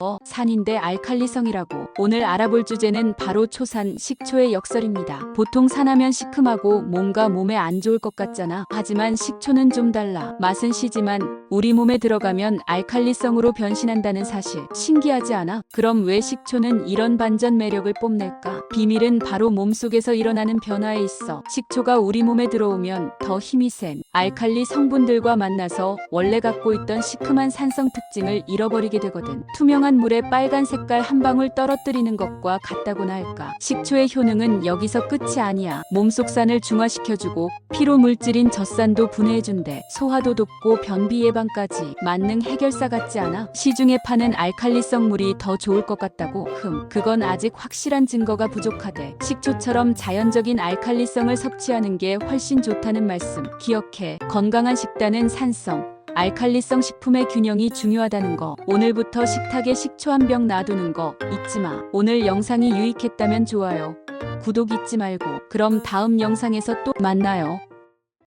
어, 산인데 알칼리성이라고. 오늘 알아볼 주제는 바로 초산 식초의 역설입니다. 보통 산하면 시큼하고 뭔가 몸에 안 좋을 것 같잖아. 하지만 식초는 좀 달라. 맛은 시지만 우리 몸에 들어가면 알칼리성으로 변신한다는 사실. 신기하지 않아? 그럼 왜 식초는 이런 반전 매력을 뽐낼까? 비밀은 바로 몸속에서 일어나는 변화에 있어. 식초가 우리 몸에 들어오면 더 힘이 센 알칼리 성분들과 만나서 원래 갖고 있던 시큼한 산성 특징을 잃어버리게 되거든. 투명 한 물에 빨간 색깔 한 방울 떨어뜨리는 것과 같다고나 할까. 식초의 효능은 여기서 끝이 아니야. 몸속 산을 중화시켜주고 피로 물질인 젖산도 분해해준대. 소화도 돕고 변비 예방까지 만능 해결사 같지 않아? 시중에 파는 알칼리성 물이 더 좋을 것 같다고? 흠, 그건 아직 확실한 증거가 부족하대. 식초처럼 자연적인 알칼리성을 섭취하는 게 훨씬 좋다는 말씀. 기억해. 건강한 식단은 산성, 알칼리성 식품의 균형이 중요하다는 거. 오늘부터 식탁에 식초 한 병 놔두는 거 잊지 마. 오늘 영상이 유익했다면 좋아요. 구독 잊지 말고. 그럼 다음 영상에서 또 만나요.